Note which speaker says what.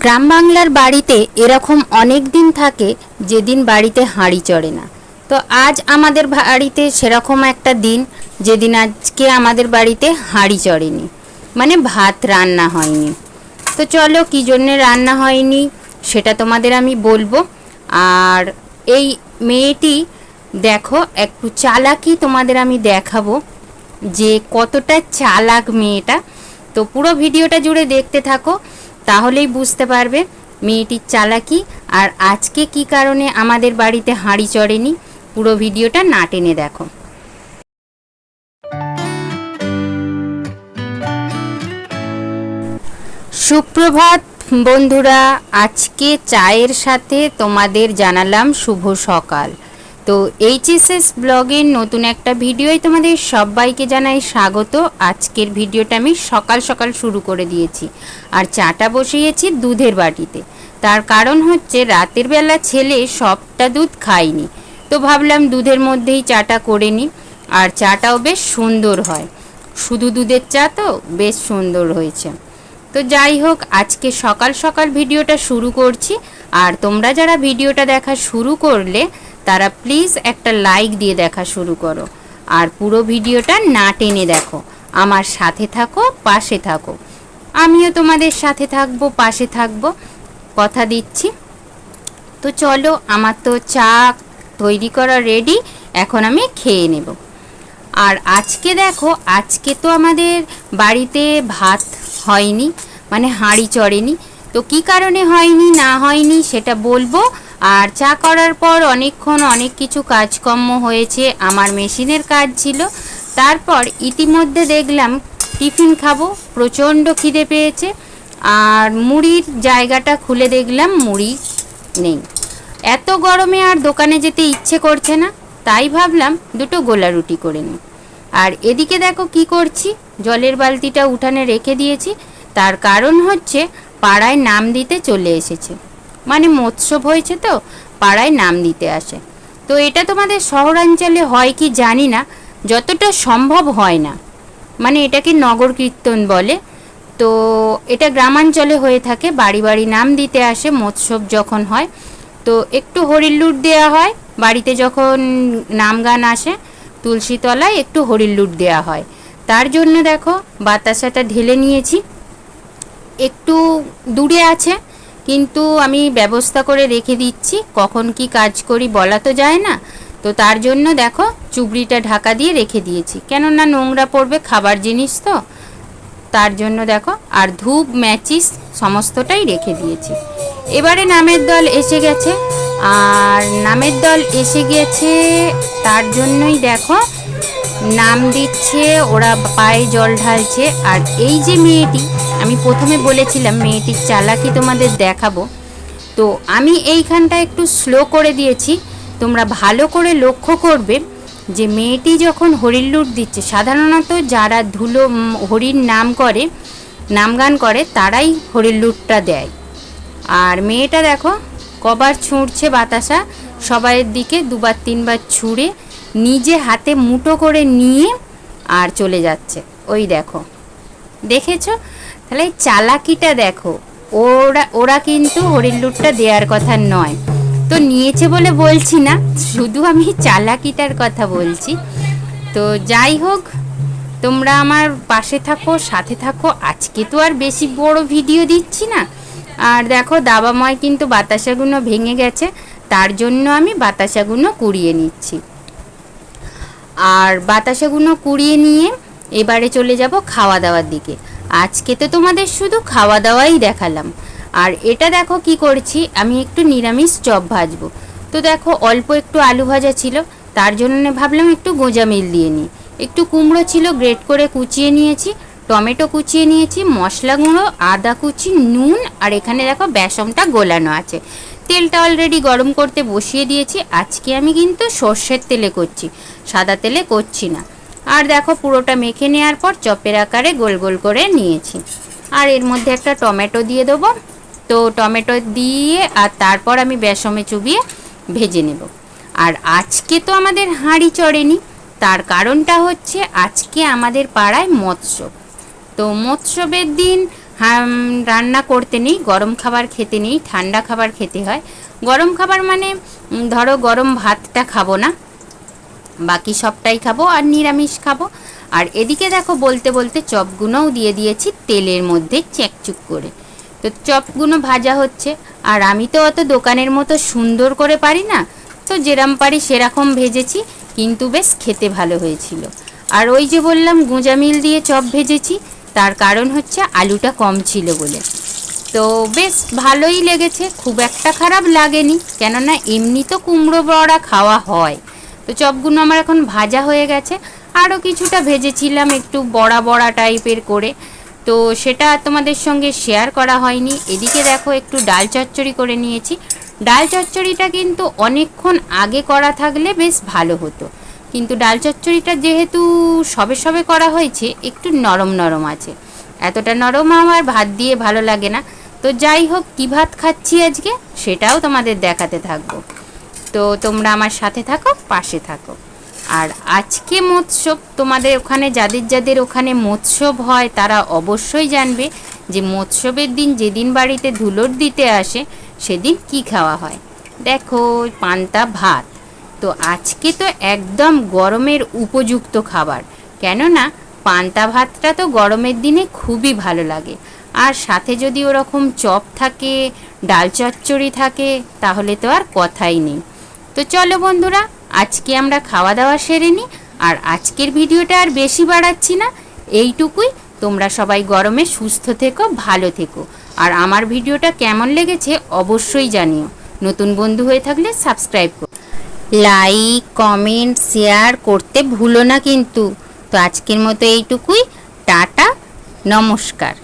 Speaker 1: গ্রাম বাংলার বাড়িতে এরকম অনেক দিন থাকে যেদিন বাড়িতে হাঁড়ি চড়ে না। তো আজ আমাদের বাড়িতে সেরকম একটা দিন যেদিন আজকে আমাদের বাড়িতে হাঁড়ি চড়েনি। মানে ভাত রান্না হয়নি। তো চলো কী জন্যে রান্না হয়নি সেটা তোমাদের আমি বলব। আর এই মেয়েটি দেখো একটু চালাকি তোমাদের আমি দেখাবো যে কতটা চালাক মেয়েটা। তো পুরো ভিডিওটা জুড়ে দেখতে থাকো। তাহলেই বুঝতে পারবে মেয়েটির চালাকি আর আজকে কি কারণে আমাদের বাড়িতে হাঁড়ি চড়েনি। পুরো ভিডিওটা না টেনে দেখো। সুপ্রভাত বন্ধুরা, আজকে চায়ের সাথে তোমাদের জানালাম শুভ সকাল। তো এইচএসএস ব্লগের নতুন একটা ভিডিওই তোমাদের সবাইকে জানাই স্বাগত। আজকের ভিডিওটা আমি সকাল সকাল শুরু করে দিয়েছি। আর চাটা বসিয়েছি দুধের বাটিতে। তার কারণ হচ্ছে রাতের বেলা ছেলে সবটা দুধ খায়নি। তো ভাবলাম দুধের মধ্যেই চাটা করে নিই। আর চাটাও বেশ সুন্দর হয়। শুধু দুধের চা তো বেশ সুন্দর হয়েছে। তো যাই হোক, আজকে সকাল সকাল ভিডিওটা শুরু করছি। আর তোমরা যারা ভিডিওটা দেখা শুরু করলে তারা প্লিজ একটা লাইক দিয়ে দেখা শুরু করো। আর পুরো ভিডিওটা না টেনে দেখো। আমার সাথে থাকো, পাশে থাকো। আমিও তোমাদের সাথে থাকব, পাশে থাকব। কথা দিচ্ছি। তো চলো, আমার তো চা তৈরি করা রেডি এখন আমি খেয়ে নেব। আর আজকে দেখো, আজকে তো আমাদের বাড়িতে ভাত হয়নি মানে হাঁড়ি চড়েনি। তো কি কারণে হয়নি, না হয়নি, সেটা বলব। আর চা করার পর অনেকক্ষণ অনেক কিছু কাজকর্ম হয়েছে। আমার মেশিনের কাজ ছিল। তারপর ইতিমধ্যে দেখলাম টিফিন খাব, প্রচণ্ড খিদে পেয়েছে। আর মুড়ির জায়গাটা খুলে দেখলাম মুড়ি নেই। এত গরমে আর দোকানে যেতে ইচ্ছে করছে না, তাই ভাবলাম দুটো গোলা রুটি করে নিই। আর এদিকে দেখো কি করছি, জলের বালতিটা উঠানে রেখে দিয়েছি। তার কারণ হচ্ছে পাড়ায় নাম দিতে চলে এসেছে। মানে মৎস্যব হয়েছে তো, পাড়ায় নাম দিতে আসে। তো এটা তোমাদের শহরাঞ্চলে হয় কি জানি না, যতটা সম্ভব হয় না। মানে এটাকে নগর কীর্তন বলে। তো এটা গ্রামাঞ্চলে হয়ে থাকে, বাড়ি বাড়ি নাম দিতে আসে মৎস্যব যখন হয়, তো একটু হরিল্লুট দেওয়া হয়, বাড়িতে যখন নাম গান আসে তুলসী তলায় একটু হরিল্লুট দেওয়া হয়। তার জন্য দেখো, বাতাসাটা ঢেলে নিয়েছি। একটু দূরে আছে কিন্তু আমি ব্যবস্থা করে রেখে দিচ্ছি। কখন কি কাজ করি বলা তো যায় না। তো তার জন্য দেখো, চুবড়িটা ঢাকা দিয়ে রেখে দিয়েছি। কেননা নোংরা পড়বে খাবার জিনিস তো। তার জন্য দেখো, আর ধূপ, ম্যাচিস সমস্তটাই রেখে দিয়েছি। এবারে নামের দল এসে গেছে। আর নামের দল এসে গেছে, তার জন্যই দেখো নাম দিচ্ছে, ওরা পায়ে জল ঢালছে। আর এই যে মেয়েটি, আমি প্রথমে বলেছিলাম মেয়েটির চালাকি তোমাদের দেখাবো। তো আমি এইখানটা একটু স্লো করে দিয়েছি। তোমরা ভালো করে লক্ষ্য করবে যে মেয়েটি যখন হরিল্লুট দিচ্ছে, সাধারণত যারা ধুলো হরির নাম করে, নাম গান করে, তারাই হরিল্লুটটা দেয়। আর মেয়েটা দেখো, কবার ছুঁড়ছে বাতাসা, সবাইয়ের দিকে দুবার তিনবার ছুঁড়ে নিজে হাতে মুঠো করে নিয়ে আর চলে যাচ্ছে। ওই দেখো। দেখেছ? তাহলে চালাকিটা দেখো। ওরা ওরা কিন্তু হরিণ লুটটা দেওয়ার কথা নয়। তো নিয়েছে বলে বলছি না, শুধু আমি চালাকিটার কথা বলছি। তো যাই হোক, তোমরা আমার পাশে থাকো, সাথে থাকো। আজকে তো আর বেশি বড় ভিডিও দিচ্ছি না। আর দেখো, দাবাময় কিন্তু বাতাসাগুলো ভেঙে গেছে। তার জন্য আমি বাতাসাগুলো কুড়িয়ে নিচ্ছি। আর বাতাসাগুলো কুড়িয়ে নিয়ে এবারে চলে যাব খাওয়া দাওয়ার দিকে। আজকে তো তোমাদের শুধু খাওয়া দাওয়াই দেখালাম। আর এটা দেখো কি করছি, আমি একটু নিরামিষ চপ ভাজবো। তো দেখো অল্প একটু আলু ভাজা ছিল, তার জন্য ভাবলাম একটু গোঁজা মিল দিয়ে নিই। একটু কুমড়ো ছিল, গ্রেট করে কুচিয়ে নিয়েছি, টমেটো কুচিয়ে নিয়েছি, মশলা গুঁড়ো, আদা কুচি, নুন, আর এখানে দেখো বেসনটা গোলানো আছে। তেলটা অলরেডি গরম করতে বসিয়ে দিয়েছি। আজকে আমি কিন্তু সর্ষের তেলে করছি, সাদা তেলে করছি না। আর দেখো পুরোটা মেখে নেওয়ার পর চপের আকারে গোল গোল করে নিয়েছি। আর এর মধ্যে একটা টমেটো দিয়ে দেবো। তো টমেটো দিয়ে আর তারপর আমি বেসমে চুবিয়ে ভেজে নেব। আর আজকে তো আমাদের হাঁড়ি চড়েনি, তার কারণটা হচ্ছে আজকে আমাদের পাড়ায় মৎস্য। তো মৎস্যবের দিন রান্না করতে নেই, গরম খাবার খেতে নেই, ঠান্ডা খাবার খেতে হয়। গরম খাবার মানে ধরো গরম ভাতটা খাব না, বাকি সবটাই খাব আর নিরামিষ খাব। আর এদিকে দেখো বলতে বলতে চপগুলোও দিয়ে দিয়েছি তেলের মধ্যে চেকচুক করে। তো চপগুলো ভাজা হচ্ছে, আর আমি তো অত দোকানের মতো সুন্দর করে পারি না, তো যেরম পারি সেরকম ভেজেছি, কিন্তু বেশ খেতে ভালো হয়েছিল। আর ওই যে বললাম গুঁজামিল দিয়ে চপ ভেজেছি তার কারণ হচ্ছে আলুটা কম ছিল বলে। তো বেশ ভালোই লেগেছে, খুব একটা খারাপ লাগেনি, কেননা এমনি তো কুমড়ো বড়া খাওয়া হয়। তো চপগুলো আমার এখন ভাজা হয়ে গেছে, আরও কিছুটা ভেজেছিলাম একটু বড়া বড়া টাইপের করে। তো সেটা তোমাদের সঙ্গে শেয়ার করা হয়নি, এদিকে দেখো একটু ডাল চচ্চড়ি করে নিয়েছি। ডাল চচ্চড়িটা কিন্তু অনেকক্ষণ আগে করা থাকলে বেশ ভালো হতো। কিন্তু ডাল চচ্চড়িটা যেহেতু সবে সবে করা হয়েছে, একটু নরম নরম আছে। এতটা নরম আমার ভাত দিয়ে ভালো লাগে না। তো যাই হোক, কী ভাত খাচ্ছি আজকে সেটাও তোমাদের দেখাতে থাকব। তো তোমরা আমার সাথে থাকো, পাশে থাকো। আর আজকে মৎস্য তোমাদের ওখানে যাদের যাদের ওখানে মৎস্যব হয়, তারা অবশ্যই জানবে যে মৎস্যবের দিন যেদিন বাড়িতে ধুলোর দিতে আসে, সেদিন কি খাওয়া হয়। দেখো, পান্তা ভাত। তো আজকে তো একদম গরমের উপযুক্ত খাবার। কেননা পান্তা ভাতটা তো গরমের দিনে খুবই ভালো লাগে। আর সাথে যদি ওরকম চপ থাকে, ডাল চচ্চড়ি থাকে, তাহলে তো আর কথাই নেই। তো চলো বন্ধুরা, আজকে আমরা খাওয়া দাওয়া সেরে নিই। আর আজকের ভিডিওটা আর বেশি বাড়াচ্ছি না। এইটুকুই। তোমরা সবাই গরমে সুস্থ থেকো, ভালো থেকো। আর আমার ভিডিওটা কেমন লেগেছে অবশ্যই জানিও। নতুন বন্ধু হয়ে থাকলে সাবস্ক্রাইব করো। লাইক কমেন্ট শেয়ার করতে ভুলো না কিন্তু। তো আজকের মতো এইটুকুই। টাটা নমস্কার।